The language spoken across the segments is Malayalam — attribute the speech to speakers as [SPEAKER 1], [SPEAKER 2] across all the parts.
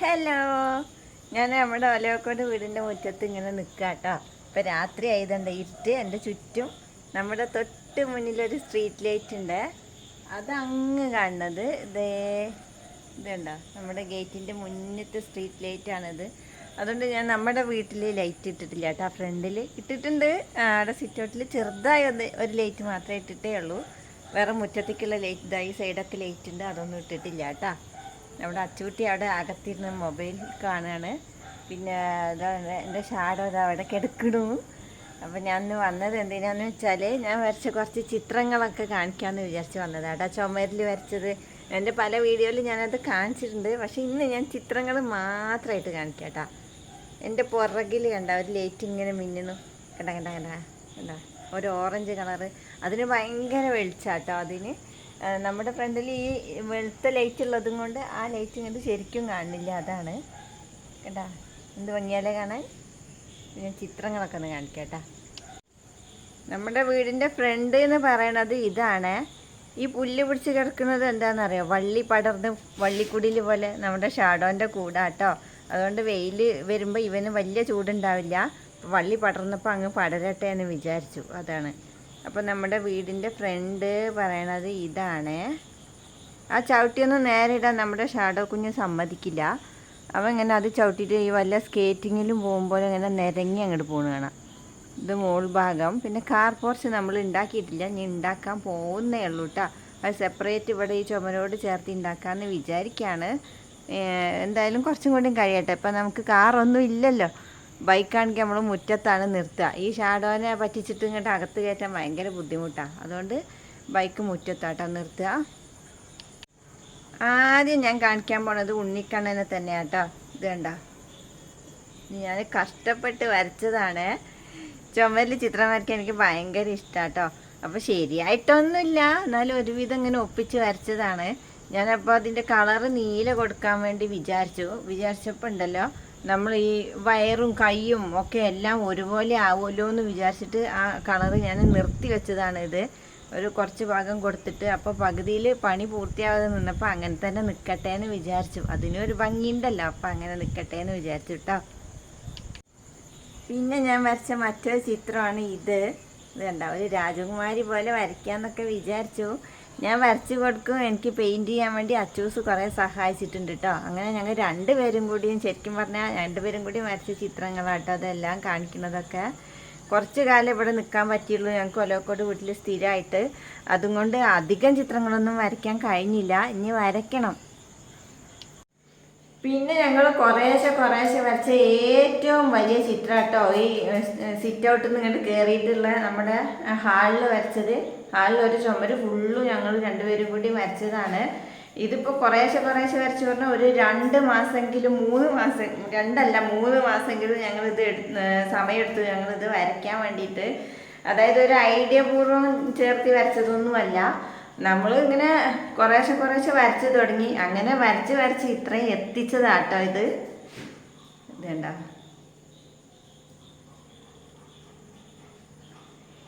[SPEAKER 1] ഹലോ. ഞാൻ നമ്മുടെ ഒലവക്കോട് വീടിന്റെ മുറ്റത്ത് ഇങ്ങനെ നിൽക്കുക കേട്ടോ ഇപ്പം രാത്രി ആയതുണ്ട് ഇരുട്ട്. എന്റെ ചുറ്റും നമ്മുടെ തൊട്ട് മുന്നിലൊരു സ്ട്രീറ്റ് ലൈറ്റ് ഉണ്ട് അതങ്ങ് കാണുന്നത്. ഇതേ ഇതുണ്ടോ? നമ്മുടെ ഗേറ്റിന്റെ മുന്നത്തെ സ്ട്രീറ്റ് ലൈറ്റ് ആണിത്. അതുകൊണ്ട് ഞാൻ നമ്മുടെ വീട്ടിൽ ലൈറ്റ് ഇട്ടിട്ടില്ല കേട്ടോ ഫ്രണ്ടിൽ ഇട്ടിട്ടുണ്ട് അവിടെ സിറ്റൗട്ടിൽ ചെറുതായി ഒന്ന് ഒരു ലൈറ്റ് മാത്രമേ ഇട്ടിട്ടേ ഉള്ളൂ. വേറെ മുറ്റത്തേക്കുള്ള ലൈറ്റ് ഇതായി സൈഡൊക്കെ ലൈറ്റ് ഉണ്ട് അതൊന്നും ഇട്ടിട്ടില്ല കേട്ടോ നമ്മുടെ അച്ചൂട്ടി അവിടെ അകത്തിരുന്ന് മൊബൈൽ കാണുകയാണ് പിന്നെ അതാണ് എന്റെ ഷാഡോ അവിടെ കിടക്കണു. അപ്പോൾ ഞാൻ ഇന്ന് വന്നത് എന്തിനാന്ന് വെച്ചാൽ ഞാൻ വരച്ച കുറച്ച് ചിത്രങ്ങളൊക്കെ കാണിക്കാമെന്ന് വിചാരിച്ച് വന്നതാണ് ആ ചുമരിൽ വരച്ചത്. എന്റെ പല വീഡിയോയിൽ ഞാനത് കാണിച്ചിട്ടുണ്ട്. പക്ഷേ ഇന്ന് ഞാൻ ചിത്രങ്ങൾ മാത്രമായിട്ട് കാണിക്കാം കേട്ടോ എന്റെ പുറകിൽ കണ്ട ഒരു ലൈറ്റ് ഇങ്ങനെ മിന്നുന്നു. കണ്ട കണ്ട കണ്ട. കണ്ട. ഒരു ഓറഞ്ച് കളറ്. അതിന് ഭയങ്കര വെളിച്ചാട്ടോ അതിന്. നമ്മുടെ ഫ്രണ്ടിൽ ഈ വെളുത്ത ലൈറ്റ് ഉള്ളതും കൊണ്ട് ആ ലൈറ്റ് ഇങ്ങോട്ട് ശരിക്കും കാണുന്നില്ല അതാണ്. കേട്ടാ? എന്ത് ഭംഗിയാലേ കാണാൻ? പിന്നെ ചിത്രങ്ങളൊക്കെ ഒന്ന് കാണിക്കട്ടാ നമ്മുടെ വീടിന്റെ ഫ്രണ്ട് എന്ന് പറയണത് ഇതാണ്. ഈ പുല്ല് പിടിച്ച് കിടക്കുന്നത് എന്താണെന്നറിയോ? വള്ളി പടർന്ന് വള്ളിക്കുടിയിൽ പോലെ നമ്മുടെ ഷാഡോന്റെ കൂടാട്ടോ. അതുകൊണ്ട് വെയിൽ വരുമ്പോൾ ഇവന് വലിയ ചൂടുണ്ടാവില്ല. വള്ളി പടർന്നപ്പോൾ അങ്ങ് പടരട്ടെ എന്ന് വിചാരിച്ചു. അതാണ്. അപ്പോൾ നമ്മുടെ വീടിന്റെ ഫ്രണ്ട് പറയണത് ഇതാണ്. ആ ചവിട്ടിയൊന്നും നേരെ ഇടാൻ നമ്മുടെ ഷാഡോ കുഞ്ഞ് സമ്മതിക്കില്ല. അവൻ ഇങ്ങനെ അത് ചവിട്ടിയിട്ട് ഈ വല്ല സ്കേറ്റിങ്ങിലും പോകുമ്പോൾ ഇങ്ങനെ നിരങ്ങി അങ്ങോട്ട് പോണ കാണാം. ഇത് മോൾ ഭാഗം. പിന്നെ കാർ പോർച്ച് നമ്മൾ ഉണ്ടാക്കിയിട്ടില്ല. ഇനി ഉണ്ടാക്കാൻ പോകുന്നേ ഉള്ളൂ കേട്ടോ അത് സെപ്പറേറ്റ് ഇവിടെ ഈ ചുമരോട് ചേർത്ത് ഉണ്ടാക്കാമെന്ന് വിചാരിക്കുകയാണ് എന്തായാലും കുറച്ചും കൂടി കഴിയട്ടെ. ഇപ്പം നമുക്ക് കാറൊന്നും ഇല്ലല്ലോ. ബൈക്കാണെങ്കിൽ നമ്മൾ മുറ്റത്താണ് നിർത്തുക. ഈ ഷാഡോനെ പറ്റിച്ചിട്ട് ഇങ്ങോട്ട് അകത്ത് കയറ്റാൻ ഭയങ്കര ബുദ്ധിമുട്ടാണ് അതുകൊണ്ട് ബൈക്ക് മുറ്റത്താട്ടോ നിർത്തുക. ആദ്യം ഞാൻ കാണിക്കാൻ പോണത് ഉണ്ണിക്കണ്ണനെ തന്നെയാട്ടോ. ഇത് കണ്ട? ഞാൻ കഷ്ടപ്പെട്ട് വരച്ചതാണ്. ചുമരിൽ ചിത്രം വരയ്ക്കാൻ എനിക്ക് ഭയങ്കര ഇഷ്ടാട്ടോ. അപ്പോൾ ശരിയായിട്ടൊന്നുമില്ല. എന്നാലും ഒരുവിധം ഇങ്ങനെ ഒപ്പിച്ച് വരച്ചതാണ്. ഞാനപ്പോൾ അതിന്റെ കളറ് നീല കൊടുക്കാൻ വേണ്ടി വിചാരിച്ചു. വിചാരിച്ചപ്പോൾ ഉണ്ടല്ലോ നമ്മൾ ഈ വയറും കൈയും ഒക്കെ എല്ലാം ഒരുപോലെ ആവുമല്ലോ എന്ന് വിചാരിച്ചിട്ട് ആ കളറ് ഞാൻ നിർത്തി വെച്ചതാണ് ഇത്. ഒരു കുറച്ച് ഭാഗം കൊടുത്തിട്ട് അപ്പോൾ പകുതിയിൽ പണി പൂർത്തിയാവാതെ നിന്നപ്പോൾ അങ്ങനെ തന്നെ നിൽക്കട്ടെ എന്ന് വിചാരിച്ചു. അതിനൊരു ഭംഗിയുണ്ടല്ലോ അപ്പോൾ അങ്ങനെ നിൽക്കട്ടെ എന്ന് വിചാരിച്ചു കേട്ടോ പിന്നെ ഞാൻ വരച്ച മറ്റൊരു ചിത്രമാണ് ഇത്. ഇത് കണ്ട ഒരു രാജകുമാരി പോലെ വരയ്ക്കാന്നൊക്കെ വിചാരിച്ചു. ഞാൻ വരച്ച് കൊടുക്കും. എനിക്ക് പെയിന്റ് ചെയ്യാൻ വേണ്ടി അച്ചൂസ് കുറേ സഹായിച്ചിട്ടുണ്ട് കേട്ടോ അങ്ങനെ ഞങ്ങൾ രണ്ടുപേരും കൂടിയും ശരിക്കും പറഞ്ഞാൽ രണ്ടുപേരും കൂടി വരച്ച ചിത്രങ്ങളാട്ടോ അതെല്ലാം കാണിക്കുന്നതൊക്കെ. കുറച്ച് കാലം ഇവിടെ നിൽക്കാൻ പറ്റിയുള്ളൂ. ഞങ്ങൾക്ക് ഒലോക്കോട് വീട്ടിൽ സ്ഥിരമായിട്ട് അതുകൊണ്ട് അധികം ചിത്രങ്ങളൊന്നും വരയ്ക്കാൻ കഴിഞ്ഞില്ല. ഇനി വരയ്ക്കണം. പിന്നെ ഞങ്ങൾ കുറേശ്ശെ കുറേശ്ശെ വരച്ച ഏറ്റവും വലിയ ചിത്രം കേട്ടോ ഈ സിറ്റ് ഔട്ടിൽ നിന്ന് ഇങ്ങോട്ട് കയറിയിട്ടുള്ള നമ്മുടെ ഹാളിൽ വരച്ചത്. ഹാളിൽ ഒരു ചുമര് ഫുള്ളും ഞങ്ങൾ രണ്ടുപേരും കൂടി വരച്ചതാണ്. ഇതിപ്പോൾ കുറേശ്ശെ കുറേശ്ശെ വരച്ച് പറഞ്ഞാൽ ഒരു രണ്ട് മാസമെങ്കിലും മൂന്ന് മാസം രണ്ടല്ല മൂന്ന് മാസമെങ്കിലും ഞങ്ങളിത് സമയമെടുത്തു ഞങ്ങളിത് വരയ്ക്കാൻ വേണ്ടിയിട്ട് അതായത് ഒരു ഐഡിയ പൂർവം ചേർത്തി വരച്ചതൊന്നുമല്ല. നമ്മൾ ഇങ്ങനെ കുറേശ്ശെ കുറേശ്ശെ വരച്ച് തുടങ്ങി. അങ്ങനെ വരച്ച് വരച്ച് ഇത്രയും എത്തിച്ചതാട്ടോ ഇത്. ഇതേണ്ട?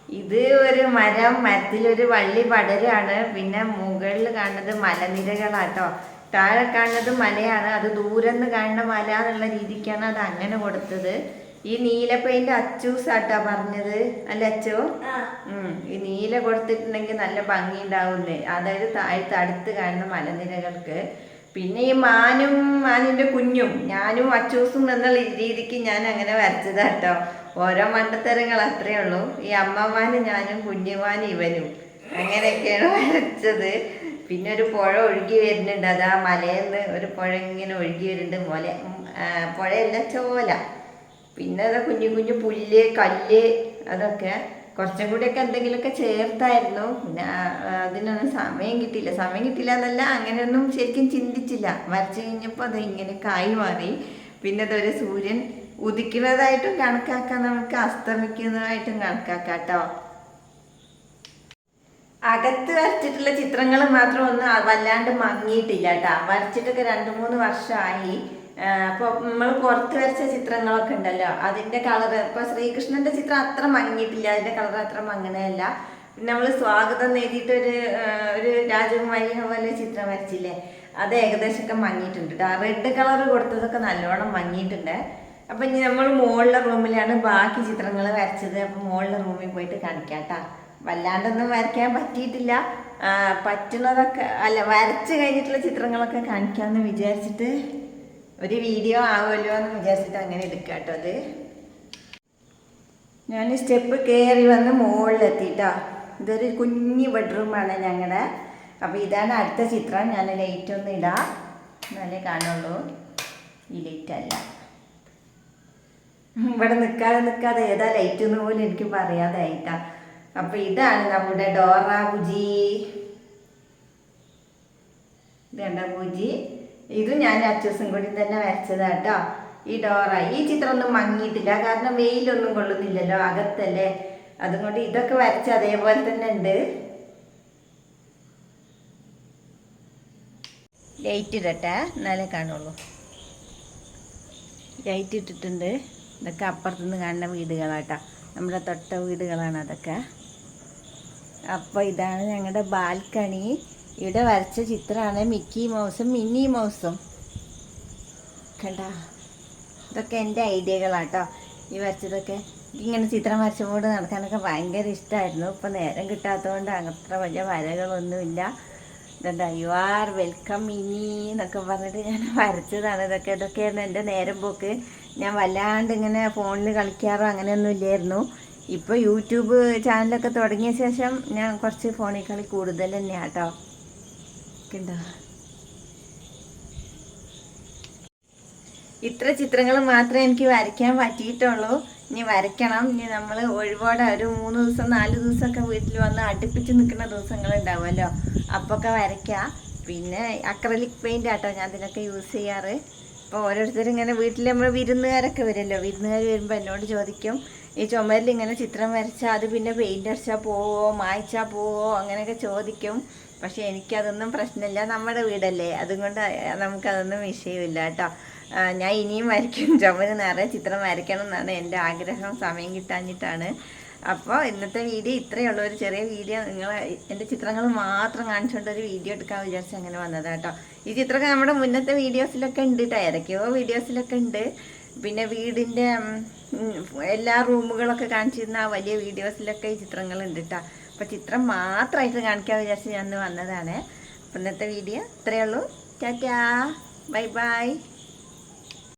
[SPEAKER 1] ഇത് ഒരു മരം മരത്തിലൊരു വള്ളി പടരാണ്. പിന്നെ മുകളിൽ കാണുന്നത് മലനിരകളാട്ടോ. താഴെ കാണുന്നത് മലയാണ്. അത് ദൂരെന്ന് കാണുന്ന മല എന്നുള്ള രീതിക്കാണ് അത് അങ്ങനെ കൊടുത്തത്. ഈ നീല പെയിന്റ് അച്ചൂസാട്ടാ പറഞ്ഞത്. അല്ല അച്ചു? ഈ നീല കൊടുത്തിട്ടുണ്ടെങ്കിൽ നല്ല ഭംഗി ഉണ്ടാവുന്നേ അതായത് താഴത്ത് അടുത്ത് കാണുന്ന മലനിരകൾക്ക്. പിന്നെ ഈ മാനും മാനിന്റെ കുഞ്ഞും ഞാനും അച്ചൂസും എന്നുള്ള രീതിക്ക് ഞാൻ അങ്ങനെ വരച്ചതാട്ടോ ഓരോ മണ്ടത്തരങ്ങൾ അത്രേ ഉള്ളൂ. ഈ അമ്മമാനും ഞാനും കുഞ്ഞുമാനും ഇവനും അങ്ങനെയൊക്കെയാണ് വരച്ചത്. പിന്നെ ഒരു പുഴ ഒഴുകി വരുന്നുണ്ട്. അതാ മലയിൽ നിന്ന് ഒരു പുഴ ഇങ്ങനെ ഒഴുകി വരുന്നുണ്ട്. മുല പുഴയല്ല ചോല. പിന്നെ അതാ കുഞ്ഞു കുഞ്ഞു പുല്ല് കല്ല് അതൊക്കെ. കുറച്ചും കൂടിയൊക്കെ എന്തെങ്കിലുമൊക്കെ ചേർത്തായിരുന്നു. പിന്നെ അതിനൊന്നും സമയം കിട്ടിയില്ല. സമയം കിട്ടിയില്ല എന്നല്ല അങ്ങനെയൊന്നും ശരിക്കും ചിന്തിച്ചില്ല. വരച്ചു കഴിഞ്ഞപ്പോൾ അത് ഇങ്ങനെ കായി മാറി. പിന്നെ അതൊരു സൂര്യൻ ഉദിക്കുന്നതായിട്ടും കണക്കാക്കാം. നമുക്ക് അസ്തമിക്കുന്നതായിട്ടും കണക്കാക്കാം കേട്ടോ അകത്ത് വരച്ചിട്ടുള്ള ചിത്രങ്ങൾ മാത്രം ഒന്നും വല്ലാണ്ട് മങ്ങിയിട്ടില്ല കേട്ടോ. വരച്ചിട്ടൊക്കെ രണ്ട് മൂന്ന് വർഷമായി അപ്പോൾ നമ്മൾ പുറത്ത് വരച്ച ചിത്രങ്ങളൊക്കെ ഉണ്ടല്ലോ. അതിന്റെ കളർ ഇപ്പോൾ ശ്രീകൃഷ്ണന്റെ ചിത്രം അത്ര മങ്ങിയിട്ടില്ല അതിന്റെ കളർ അത്ര മങ്ങണയല്ല പിന്നെ നമ്മൾ സ്വാഗതം നേടിയിട്ട് ഒരു ഒരു രാജകുമാരിയെ പോലെ ചിത്രം വരച്ചില്ലേ? അത് ഏകദേശമൊക്കെ മങ്ങിയിട്ടുണ്ട് റെഡ് കളർ കൊടുത്തതൊക്കെ നല്ലോണം മങ്ങിയിട്ടുണ്ട്. അപ്പം ഇനി നമ്മൾ മുകളിലെ റൂമിലാണ് ബാക്കി ചിത്രങ്ങൾ വരച്ചത്. അപ്പം മുകളിലെ റൂമിൽ പോയിട്ട് കാണിക്കാം കേട്ടോ വല്ലാണ്ടൊന്നും വരയ്ക്കാൻ പറ്റിയിട്ടില്ല. പറ്റുന്നതൊക്കെ അല്ല വരച്ച് കഴിഞ്ഞിട്ടുള്ള ചിത്രങ്ങളൊക്കെ കാണിക്കാമെന്ന് വിചാരിച്ചിട്ട് ഒരു വീഡിയോ ആവുമല്ലോ എന്ന് വിചാരിച്ചിട്ട് അങ്ങനെ എടുക്കാട്ടോ കേട്ടോ അത്. ഞാൻ സ്റ്റെപ്പ് കയറി വന്ന് മുകളിലെത്തിട്ടോ ഇതൊരു കുഞ്ഞു ബെഡ്റൂമാണ് ഞങ്ങളുടെ അപ്പോൾ ഇതാണ് അടുത്ത ചിത്രം. ഞാൻ ലൈറ്റ് ഒന്നും ഇടാം. എന്നാലേ കാണുള്ളൂ. ഈ ലൈറ്റ് അല്ല. ഇവിടെ നിൽക്കാതെ നിൽക്കാതെ ഏതാ ലൈറ്റ് എന്ന് പോലും എനിക്ക് പറയാതായിട്ടാ. അപ്പോൾ ഇതാണ് നമ്മുടെ ഡോറ ബുജി ഇത് കണ്ട ബുജി ഇത് ഞാൻ അച്ചൂസും കൂടി തന്നെ വരച്ചതാട്ടോ ഈ ഡോറ ഈ ചിത്രം ഒന്നും മങ്ങിയിട്ടില്ല. കാരണം വെയിലൊന്നും കൊള്ളുന്നില്ലല്ലോ അകത്തല്ലേ. അതുകൊണ്ട് ഇതൊക്കെ വരച്ച അതേപോലെ തന്നെ ഉണ്ട്. ലൈറ്റ് ഇടട്ടെ. എന്നാലേ കാണുള്ളൂ. ലൈറ്റ് ഇട്ടിട്ടുണ്ട്. ഇതൊക്കെ അപ്പുറത്തുനിന്ന് കാണുന്ന വീടുകളാട്ടോ. നമ്മുടെ തൊട്ട വീടുകളാണ് അതൊക്കെ. അപ്പോൾ ഇതാണ് ഞങ്ങളുടെ ബാൽക്കണി. ഇവിടെ വരച്ച ചിത്രമാണ് മിക്കി മൗസും മിന്നി മൗസും. കണ്ട? ഇതൊക്കെ എന്റെ ഐഡിയകളാട്ടോ. ഈ വരച്ചതൊക്കെ ഇങ്ങനെ ചിത്രം വരച്ചുകൊണ്ട് നടക്കാനൊക്കെ ഭയങ്കര ഇഷ്ടമായിരുന്നു ഇപ്പം നേരം കിട്ടാത്തതുകൊണ്ട് അത്ര വലിയ വരകളൊന്നുമില്ല. ഇതുണ്ട് യു ആർ വെൽക്കം ഇനി എന്നൊക്കെ പറഞ്ഞിട്ട് ഞാൻ വരച്ചതാണ്. ഇതൊക്കെ ഇതൊക്കെയായിരുന്നു എന്റെ നേരം പോക്ക്. ഞാൻ വല്ലാണ്ട് ഇങ്ങനെ ഫോണിൽ കളിക്കാറോ അങ്ങനെയൊന്നും ഇല്ലായിരുന്നു. ഇപ്പോൾ യൂട്യൂബ് ചാനലൊക്കെ തുടങ്ങിയ ശേഷം ഞാൻ കുറച്ച് ഫോണിൽ കളി കൂടുതൽ തന്നെയാണ് കേട്ടോ കണ്ടോ ഇത്ര ചിത്രങ്ങൾ മാത്രമേ എനിക്ക് വരയ്ക്കാൻ പറ്റിയിട്ടുള്ളൂ. ഇനി വരയ്ക്കണം. ഇനി നമ്മൾ ഒരുപാട് ഒരു മൂന്ന് ദിവസം നാല് ദിവസമൊക്കെ വീട്ടിൽ വന്ന് അടുപ്പിച്ച് നിൽക്കുന്ന ദിവസങ്ങൾ ഉണ്ടാവുമല്ലോ. അപ്പൊക്കെ വരയ്ക്കാം. പിന്നെ അക്രലിക് പെയിന്റ് ആട്ടോ ഞാൻ അതിനൊക്കെ യൂസ് ചെയ്യാറ്. അപ്പോൾ ഓരോരുത്തരും ഇങ്ങനെ വീട്ടിൽ നമ്മൾ വിരുന്നുകാരൊക്കെ വരുമല്ലോ വിരുന്നുകാർ വരുമ്പോൾ എന്നോട് ചോദിക്കും ഈ ചുമരിൽ ഇങ്ങനെ ചിത്രം വരച്ചാൽ അത് പിന്നെ പെയിന്റ് അടിച്ചാൽ പോവോ? മായ്ച്ചാൽ പോവോ? അങ്ങനെയൊക്കെ ചോദിക്കും. പക്ഷേ എനിക്കതൊന്നും പ്രശ്നമില്ല. നമ്മുടെ വീടല്ലേ. അതുകൊണ്ട് നമുക്കതൊന്നും വിഷയമില്ല കേട്ടോ. ഞാൻ ഇനിയും വരയ്ക്കും. ചുമര് നിറയെ ചിത്രം വരയ്ക്കണം എന്നാണ് എന്റെ ആഗ്രഹം. സമയം കിട്ടാഞ്ഞിട്ടാണ്. അപ്പോൾ ഇന്നത്തെ വീഡിയോ ഇത്രയേ ഉള്ളൂ. ഒരു ചെറിയ വീഡിയോ. നിങ്ങൾ എന്റെ ചിത്രങ്ങൾ മാത്രം കാണിച്ചുകൊണ്ട് ഒരു വീഡിയോ എടുക്കാൻ വിചാരിച്ച് അങ്ങനെ വന്നതാണ് കേട്ടോ. ഈ ചിത്രമൊക്കെ നമ്മുടെ മുന്നത്തെ വീഡിയോസിലൊക്കെ ഉണ്ട് കേട്ടോ ഏതൊക്കെയോ വീഡിയോസിലൊക്കെ ഉണ്ട്. പിന്നെ വീടിന്റെ എല്ലാ റൂമുകളൊക്കെ കാണിച്ചിരുന്ന ആ വലിയ വീഡിയോസിലൊക്കെ ഈ ചിത്രങ്ങളുണ്ട് കേട്ടോ അപ്പോൾ ചിത്രം മാത്രമായിട്ട് കാണിക്കാൻ വിചാരിച്ച് ഞാൻ വന്നതാണ്. അപ്പോൾ ഇന്നത്തെ വീഡിയോ ഇത്രയേ ഉള്ളൂ. ടാറ്റാ. Bye bye.